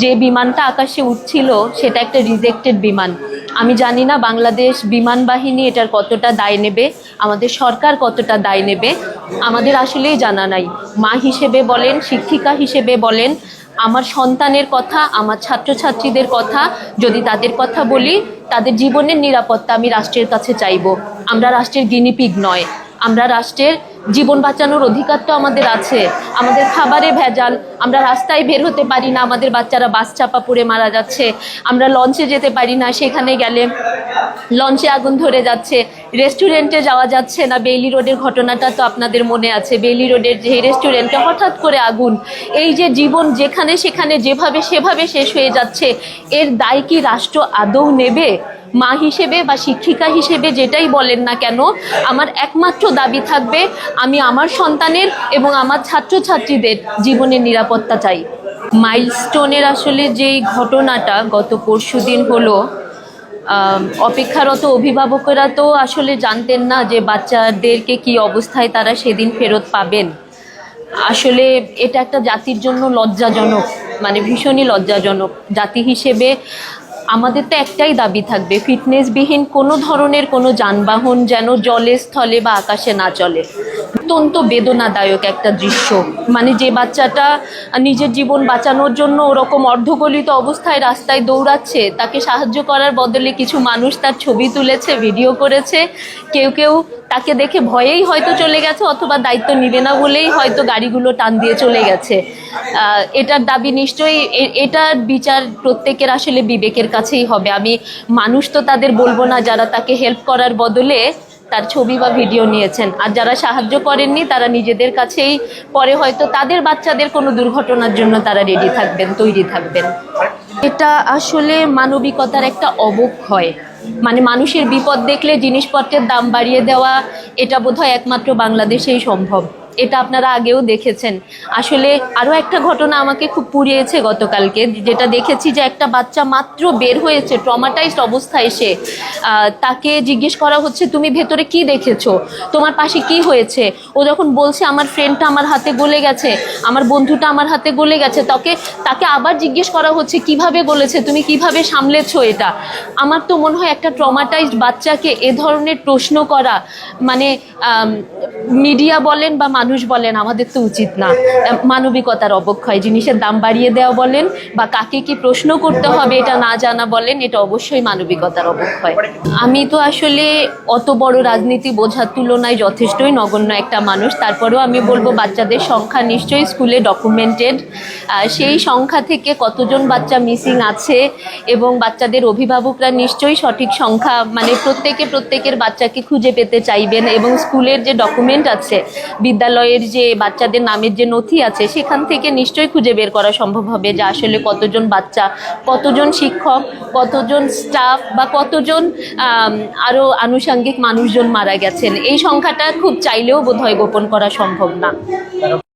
যে বিমানটা আকাশে উঠছিল, সেটা একটা রিজেক্টেড বিমান। আমি জানি না বাংলাদেশ বিমান বাহিনী এটার কতটা দায় নেবে, আমাদের সরকার কতটা দায় নেবে, আমাদের আসলেই জানা নাই। মা হিসেবে বলেন, শিক্ষিকা হিসেবে বলেন, আমার সন্তানের কথা, আমার ছাত্রছাত্রীদের কথা, যদি তাদের কথা বলি, তাদের জীবনের নিরাপত্তা আমি রাষ্ট্রের কাছে চাইব। আমরা রাষ্ট্রের গিনিপিগ নয়। আমরা রাষ্ট্রের জীবন বাঁচানোর অধিকার তো আমাদের আছে। আমাদের খাবারে ভেজাল আমরা রাস্তায় বের হতে পারি না, আমাদের বাচ্চারা বাস চাপা পড়ে মারা যাচ্ছে, আমরা লঞ্চে যেতে পারি না, সেখানে গেলে লঞ্চে আগুন ধরে যাচ্ছে রেস্টুরেন্টে যাওয়া যাচ্ছে না, বেইলি রোডের ঘটনাটা তো আপনাদের মনে আছে, বেইলি রোডের যে রেস্টুরেন্টে হঠাৎ করে আগুন, এই যে জীবন যেখানে সেখানে, যেভাবে সেভাবে শেষ হয়ে যাচ্ছে, এর দায় কি রাষ্ট্র আদৌ নেবে? মা হিসেবে বা শিক্ষিকা হিসেবে যেটাই বলেন না কেন, আমার একমাত্র দাবি থাকবে, আমি আমার সন্তানের এবং আমার ছাত্রছাত্রীদের জীবনের নিরাপত্তা চাই। মাইলস্টোনের আসলে যেই ঘটনাটা গত পরশু দিন হলো অপেক্ষারত অভিভাবকেরা তো আসলে জানতেন না যে বাচ্চাদেরকে কি অবস্থায় তারা সেদিন ফেরত পাবেন। আসলে এটা একটা জাতির জন্য লজ্জাজনক মানে ভীষণই লজ্জাজনক। জাতি হিসেবে আমাদের তো একটাই দাবি থাকবে, ফিটনেসবিহীন কোনো ধরনের কোনো যানবাহন যেন জলে, স্থলে বা আকাশে না চলে। অত্যন্ত বেদনাদায়ক একটা দৃশ্য। মানে যে বাচ্চাটা নিজের জীবন বাঁচানোর জন্য ওরকম অর্ধগলিত অবস্থায় রাস্তায় দৌড়াচ্ছে, তাকে সাহায্য করার বদলে কিছু মানুষ তার ছবি তুলেছে, ভিডিও করেছে। কেউ কেউ তাকে দেখে ভয়েই হয়তো চলে গেছে অথবা দায়িত্ব নিবে না বলেই হয়তো গাড়িগুলো টান দিয়ে চলে গেছে। এটার দাবি নিশ্চয়ই এটার বিচার প্রত্যেকের আসলে বিবেকের কাছেই হবে। আমি মানুষ তো তাদের বলব না, যারা তাকে হেল্প করার বদলে তার ছবি বা ভিডিও নিয়েছেন। আর যারা সাহায্য করেননি, তারা নিজেদের কাছেই পরে হয়তো তাদের বাচ্চাদের কোনো দুর্ঘটনার জন্য তারা রেডি থাকবেন, তৈরি থাকবেন। এটা আসলে মানবিকতার একটা অবক্ষয়। মানে মানুষের বিপদ দেখলে জিনিসপত্রের দাম বাড়িয়ে দেওয়া এটা বোধহয় একমাত্র বাংলাদেশেই সম্ভব। এটা আপনারা আগেও দেখেছেন। আসলে আরও একটা ঘটনা আমাকে খুব পুড়িয়েছে গতকালকে যেটা দেখেছি যে একটা বাচ্চা মাত্র বের হয়েছে ট্রমাটাইজড অবস্থায় আহ, তাকে জিজ্ঞেস করা হচ্ছে তুমি ভেতরে কি দেখেছ? তোমার পাশে কি হয়েছে? ও যখন বলছে আমার ফ্রেন্ডটা আমার হাতে গলে গেছে আমার বন্ধুটা আমার হাতে গলে গেছে। তাকে তাকে আবার জিজ্ঞেস করা হচ্ছে কীভাবে গলেছে? তুমি কীভাবে সামলেছো এটা? আমার তো মনে হয় একটা ট্রমাটাইজড বাচ্চাকে এ ধরনের প্রশ্ন করা মানে মিডিয়া বলেন বা মানুষ বলেন, আমাদের তো উচিত না। মানবিকতার অবক্ষয়, জিনিসের দাম বাড়িয়ে দেওয়া বলেন, বা কাকে কি প্রশ্ন করতে হবে এটা না জানা বলেন, এটা অবশ্যই মানবিকতার অবক্ষয়। আমি তো আসলে অত বড় রাজনীতি বোঝার তুলনায় যথেষ্টই নগণ্য একটা মানুষ। তারপরেও আমি বলব, বাচ্চাদের সংখ্যা নিশ্চয়ই স্কুলে ডকুমেন্টেড সেই সংখ্যা থেকে কতজন বাচ্চা মিসিং আছে, এবং বাচ্চাদের অভিভাবকরা নিশ্চয়ই সঠিক সংখ্যা মানে প্রত্যেকে প্রত্যেকের বাচ্চাকে খুঁজে পেতে চাইবেন, এবং স্কুলের যে ডকুমেন্ট আছে বিদ্যালয়ের যে বাচ্চাদের নামের যে নথি আছে, সেখান থেকে নিশ্চয়ই খুঁজে বের করা সম্ভব হবে যে আসলে কতজন বাচ্চা, কতজন শিক্ষক, কতজন স্টাফ বা কতজন আরও আনুষাঙ্গিক মানুষজন মারা গেছেন। এই সংখ্যাটা খুব চাইলেও বোধহয় গোপন করা সম্ভব না।